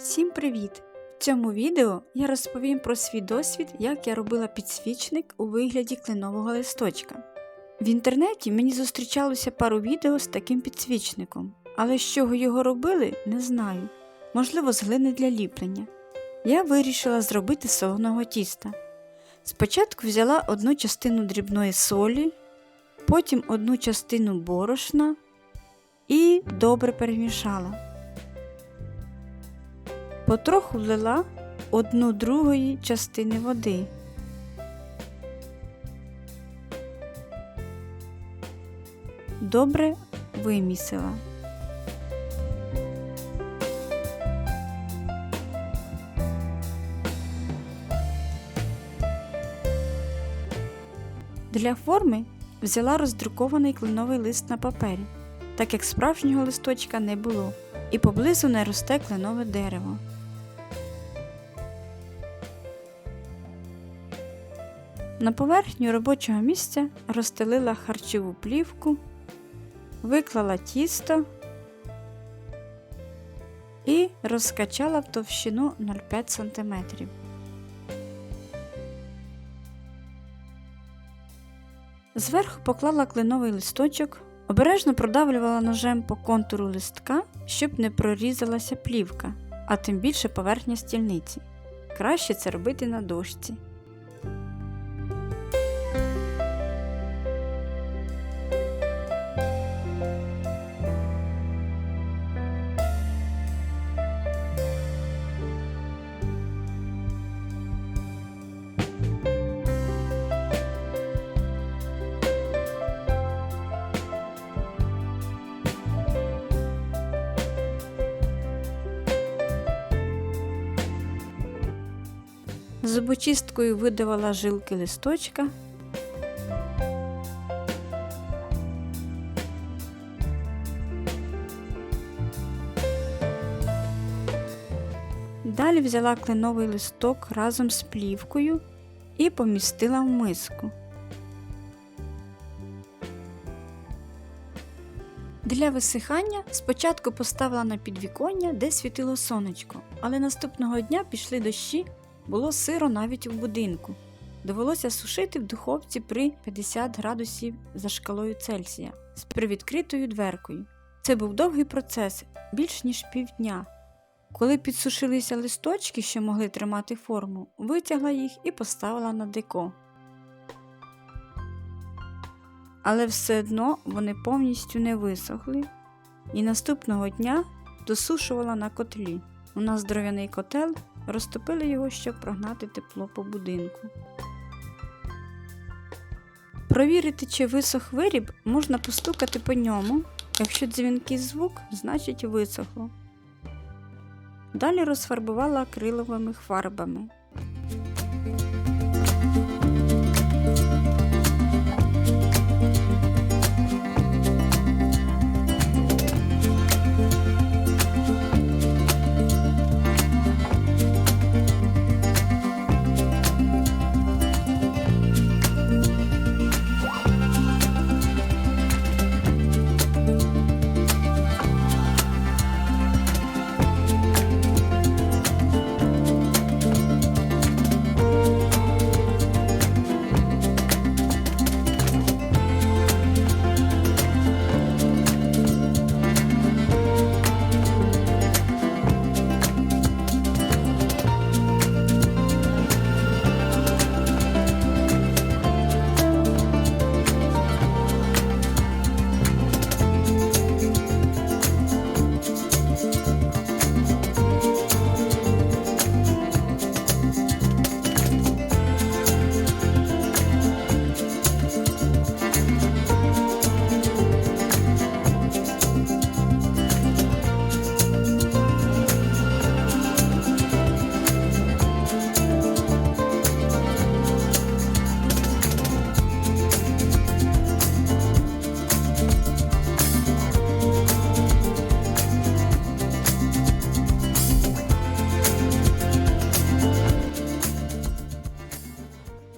Всім привіт! В цьому відео я розповім про свій досвід, як я робила підсвічник у вигляді кленового листочка. В інтернеті мені зустрічалося пару відео з таким підсвічником, але з чого його робили, не знаю. Можливо, з глини для ліплення. Я вирішила зробити солоного тіста. Спочатку взяла одну частину дрібної солі, потім одну частину борошна і добре перемішала. Потроху влила одну другої частини води. Добре вимісила. Для форми взяла роздрукований кленовий лист на папері, так як справжнього листочка не було, і поблизу не росте кленове дерево. На поверхню робочого місця розстелила харчову плівку, виклала тісто і розкачала в товщину 0,5 см. Зверху поклала кленовий листочок, обережно продавлювала ножем по контуру листка, щоб не прорізалася плівка, а тим більше поверхня стільниці. Краще це робити на дошці. Зубочисткою видавала жилки листочка. Далі взяла кленовий листок разом з плівкою і помістила в миску. Для висихання спочатку поставила на підвіконня, де світило сонечко, але наступного дня пішли дощі, було сиро навіть у будинку. Довелося сушити в духовці при 50 градусів за шкалою Цельсія з привідкритою дверкою. Це був довгий процес, більш ніж півдня. Коли підсушилися листочки, що могли тримати форму, витягла їх і поставила на деко. Але все одно вони повністю не висохли, і наступного дня досушувала на котлі. У нас дров'яний котел, розтопили його, щоб прогнати тепло по будинку. Провірити, чи висох виріб, можна постукати по ньому. Якщо дзвінкий звук, значить висохло. Далі розфарбувала акриловими фарбами.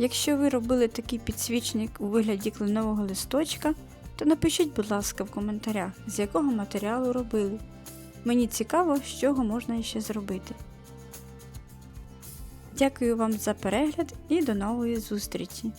Якщо ви робили такий підсвічник у вигляді кленового листочка, то напишіть, будь ласка, в коментарях, з якого матеріалу робили. Мені цікаво, з чого можна ще зробити. Дякую вам за перегляд і до нової зустрічі!